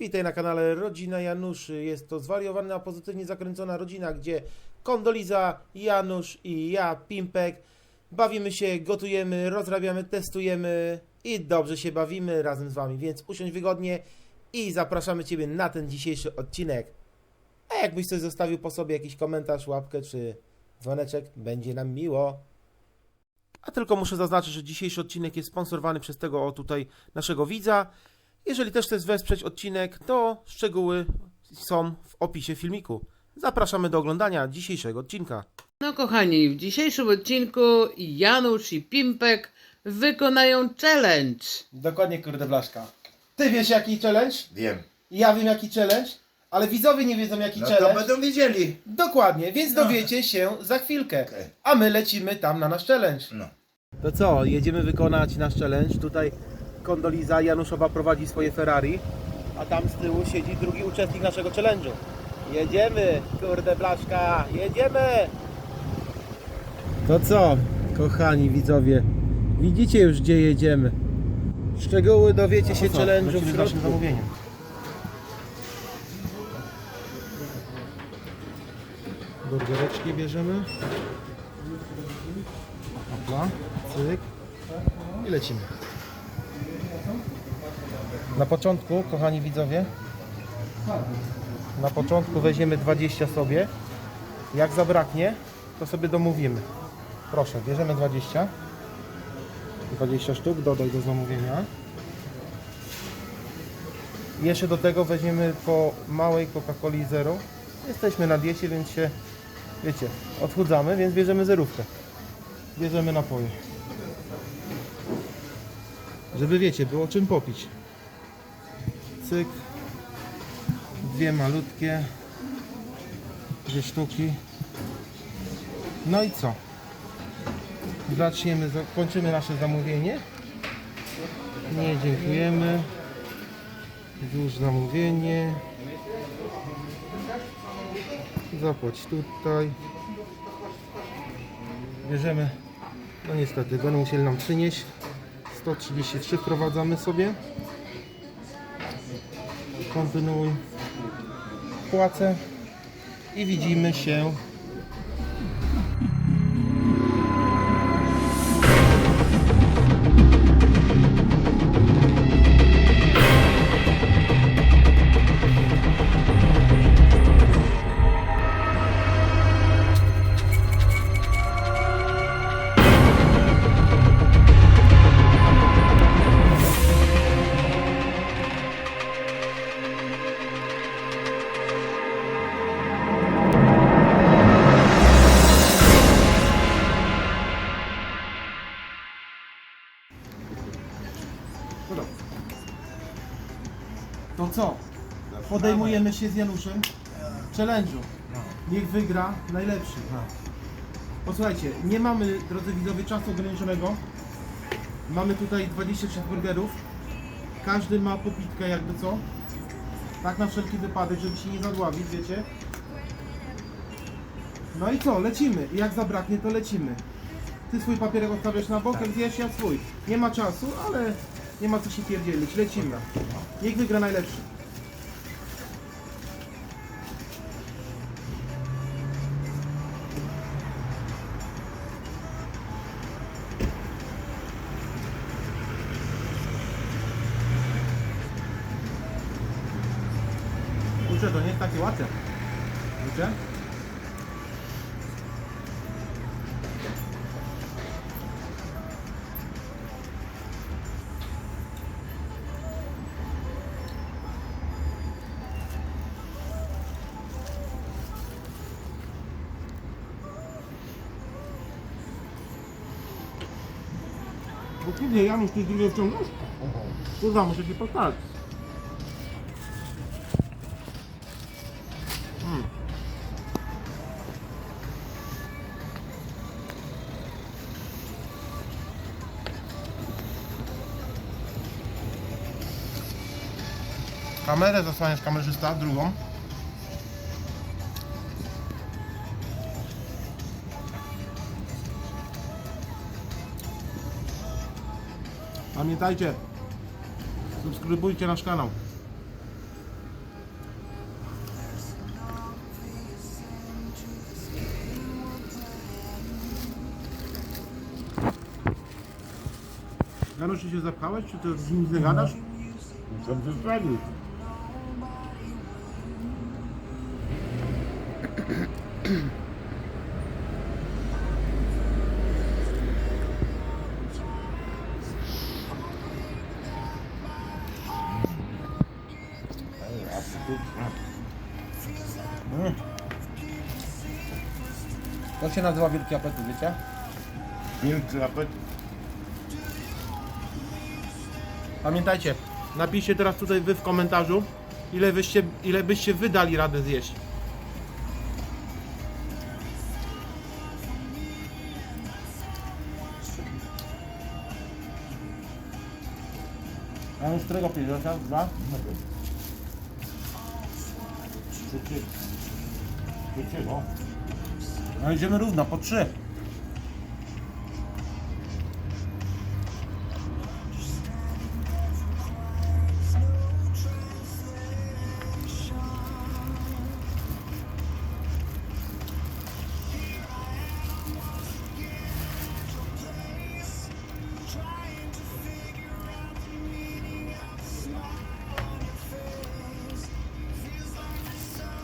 Witaj na kanale Rodzina Januszy. Jest to zwariowana, pozytywnie zakręcona rodzina, gdzie Kondoliza, Janusz i ja, Pimpek, bawimy się, gotujemy, rozrabiamy, testujemy i dobrze się bawimy razem z Wami. Więc usiądź wygodnie i zapraszamy Ciebie na ten dzisiejszy odcinek. A jakbyś coś zostawił po sobie jakiś komentarz, łapkę czy dzwoneczek, będzie nam miło. A tylko muszę zaznaczyć, że dzisiejszy odcinek jest sponsorowany przez tego o tutaj naszego widza. Jeżeli też chcesz wesprzeć odcinek, to szczegóły są w opisie filmiku. Zapraszamy do oglądania dzisiejszego odcinka. No kochani, w dzisiejszym odcinku Janusz i Pimpek wykonają challenge. Dokładnie, kurde blaszka. Ty wiesz jaki challenge? Wiem. Ja wiem jaki challenge, ale widzowie nie wiedzą jaki No to challenge. będą wiedzieli. Dokładnie, więc No. dowiecie się za chwilkę. Okej. A my lecimy tam na nasz challenge. No. To co, jedziemy wykonać nasz challenge. Tutaj Kondoliza Januszowa prowadzi swoje Ferrari, a tam z tyłu siedzi drugi uczestnik naszego challenge'u. Jedziemy, kurde blaszka, jedziemy! To co, kochani widzowie, widzicie już gdzie jedziemy. Szczegóły dowiecie się challenge'u w środku. zamówieniem. Burgereczki bierzemy. Opla, cyk i lecimy. Na początku, kochani widzowie, na początku weźmiemy 20 sobie. Jak zabraknie, to sobie domówimy. Proszę, bierzemy 20. 20 sztuk, dodaj do zamówienia. Jeszcze do tego weźmiemy po małej Coca-Coli Zero. Jesteśmy na diecie, więc się, wiecie, odchudzamy, więc bierzemy zerówkę bierzemy napoje. Żeby wiecie, było czym popić. Cyk. Dwie malutkie. Dwie sztuki. No i co? Zaczniemy, za- kończymy nasze zamówienie. Nie, dziękujemy. Już zamówienie. Zapłać tutaj. Bierzemy, no niestety, będą musieli nam przynieść. 133 wprowadzamy sobie. Kontynuuj. Płacę. I widzimy się. Podejmujemy się z Januszem challenge'u. Niech wygra najlepszy. Posłuchajcie, nie mamy, drodzy widzowie, czasu ograniczonego. Mamy tutaj 26 burgerów. Każdy ma popitkę jakby co. Tak na wszelki wypadek, żeby się nie zadławić, wiecie. No i co, lecimy. I jak zabraknie, to lecimy. Ty swój papierek odstawiasz na bok, jak zjesz, ja swój. Nie ma czasu, ale nie ma co się pierdzielić. Lecimy. Niech wygra najlepszy. Takie łatwe. Kurczę? Bo kurde, Janusz, ty drugie wciągnąć? Kurwa, muszę się postarać. Kamerę zasłaniasz kamerzysta, drugą. Pamiętajcie, subskrybujcie nasz kanał. Janusz, się zapchałeś, czy to z nim nie gadasz? No. Apetyczne. Jak się nazywa wielki apetyt, wiecie? Wielki apetyt. Pamiętajcie, napiszcie teraz tutaj wy w komentarzu, ile byście, ile byście wydali radę zjeść. A już którego pijesz? Raz, dwa? Trzeciego. Trzeciego. No idziemy równo, po trzy.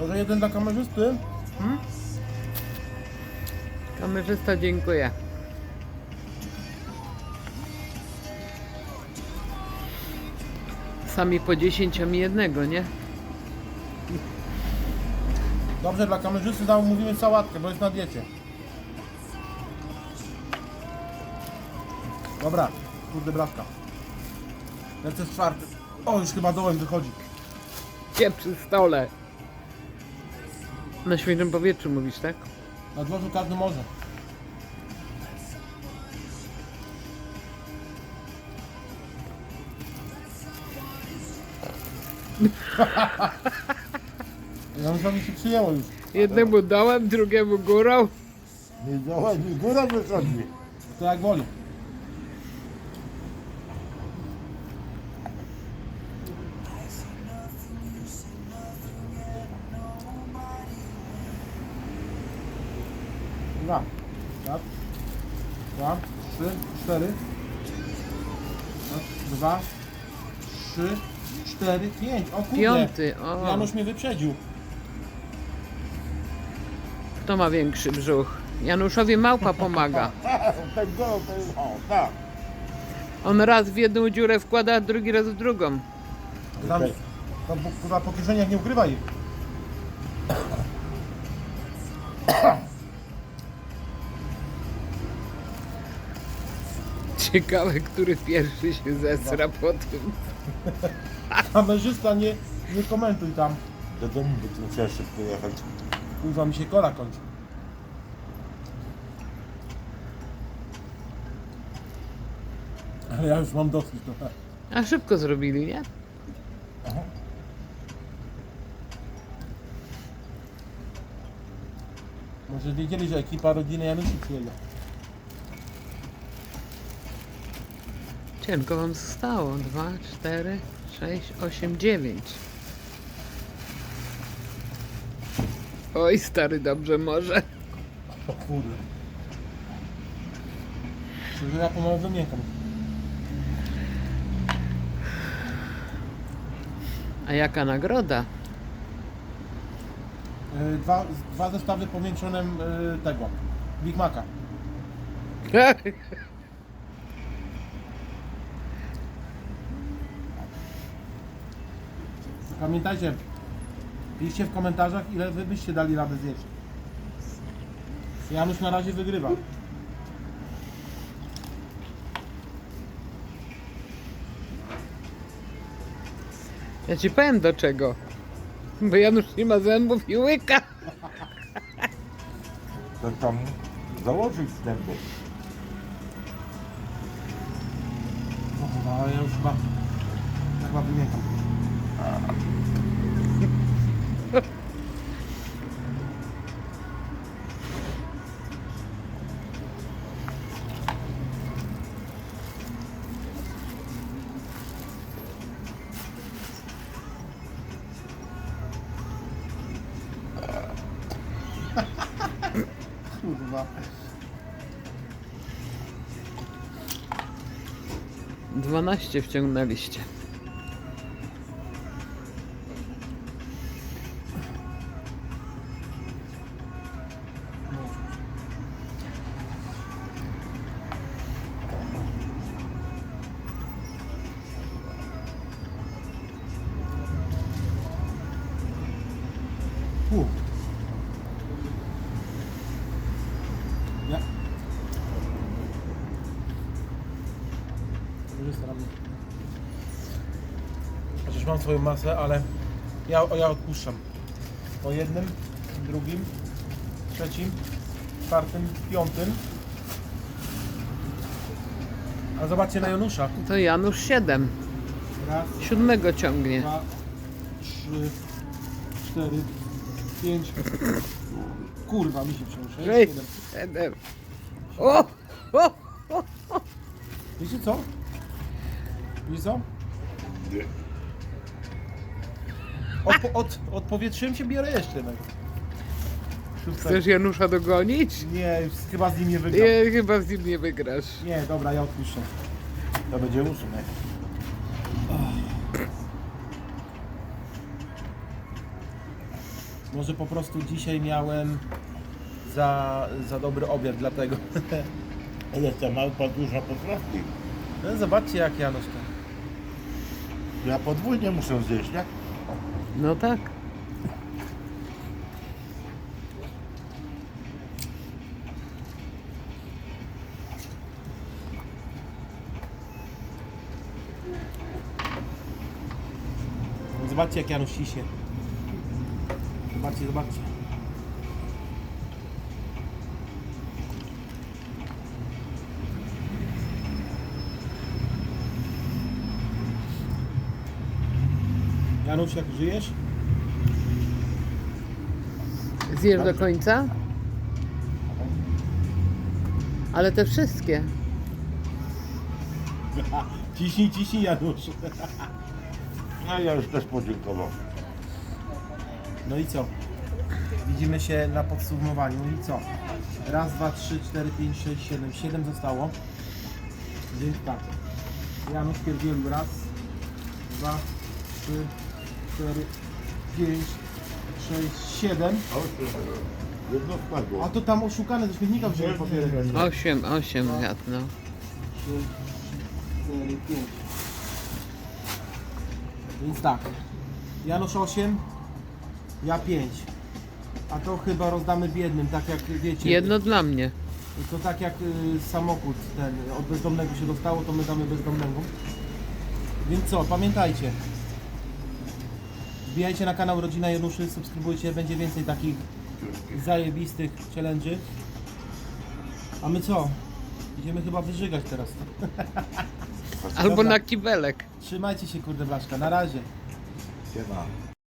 Może jeden dla kamerzysty? Kamerzysta, dziękuję. Sami po 10, a mi jednego, nie? Dobrze, dla kamerzysty zamówimy sałatkę, bo jest na diecie. Dobra, kurde blaszka. Lecę z czwartym. O, już chyba dołem wychodzi. Gdzie przy stole? Na świeżym powietrzu mówisz, tak? Na dworzu każdy może. Ja myślałem, że się przyjęło już. Jednemu dałem, drugiemu górą. Nie dochodzi, góra wychodzi. To jak woli. Tak. Dwa, trzy, cztery. Raz, Dwa, trzy, cztery, pięć. O kurde. Piąty, o. Janusz mnie wyprzedził. Kto ma większy brzuch? Januszowi małpa pomaga. Tak go, to jest, o, tak. On raz w jedną dziurę wkłada, a drugi raz w drugą. Tam, tam kurwa, po kieszeniach nie ukrywaj. Ciekawe, który pierwszy się zesra po tym. Kamerzysta nie, nie komentuj tam. Do domu by tu trzeba szybko jechać. Kurwa mi się kola kończy. Ale ja już mam dosyć trochę. A szybko zrobili, nie? Może wiedzieli, że ekipa rodziny Januszy przyjedzie. Cienko wam zostało. Dwa, cztery, sześć, osiem, dziewięć. Oj, stary, dobrze może. O kurde. Czy ja pomału wymiękam. A jaka nagroda? Yy, dwa, dwa zestawy powiększone yy, tego. Big Maca. Pamiętajcie, piszcie w komentarzach, ile wy byście dali radę zjeść. Janusz na razie wygrywa. Ja ci powiem do czego. Bo Janusz nie ma zębów i łyka. To tam założyć zęby. O, kurwa, ale ja już chyba, chyba wymiękam. Kurwa. 12 wciągnęliście. Mam swoją masę, ale ja, ja odpuszczam. Po jednym, drugim, trzecim, czwartym, piątym. A zobaczcie na Janusza. To Janusz 7. Raz, Siódmego ciągnie. dwa, trzy, cztery, pięć. Kurwa, mi się przełączy. Sześć, Siedem. siedem. O! o! Wiecie co? Wiecie co? Nie. Odpo- od, odpowietrzyłem się, biorę jeszcze. Szóstego. Chcesz Janusza dogonić? Nie, już chyba z nim nie wygram. Nie, chyba z nim nie wygrasz. Nie, dobra, ja odpuszczę. To będzie ósmy. Może po prostu dzisiaj miałem za, za dobry obiad, dlatego. Ale ta małpa duża potrafi. No, zobaczcie jak Janusz to. Ja podwójnie muszę zjeść, nie? No tak. Zobaczcie jak Janusz ciśnie. Zobaczcie, zobaczcie. Janusz, jak żyjesz? Zjesz do końca? Ale te wszystkie. Ciśnij, ciśnij Janusz. No ja już też podziękował. No i co? Widzimy się na podsumowaniu i co? Raz, dwa, trzy, cztery, pięć, sześć, siedem. Siedem zostało. Więc tak. Janusz pierdzielił raz, dwa, trzy, cztery, pięć, sześć, siedem. Jedno wpadło. A to tam oszukane do śmietnika wzięli papiery. Osiem, osiem wiatr, no. Trzy, cztery, pięć. Więc tak. Janusz 8, ja 5. A to chyba rozdamy biednym, tak jak wiecie. Jedno dla mnie. To tak jak y, samochód ten od bezdomnego się dostało, to my damy bezdomnemu. Więc co, pamiętajcie. Wbijajcie na kanał Rodzina Januszy, subskrybujcie, będzie więcej takich zajebistych challenge'y. A my co? Idziemy chyba wyżygać teraz. Albo Dobra. na kibelek. Trzymajcie się kurde blaszka, na razie. Siema.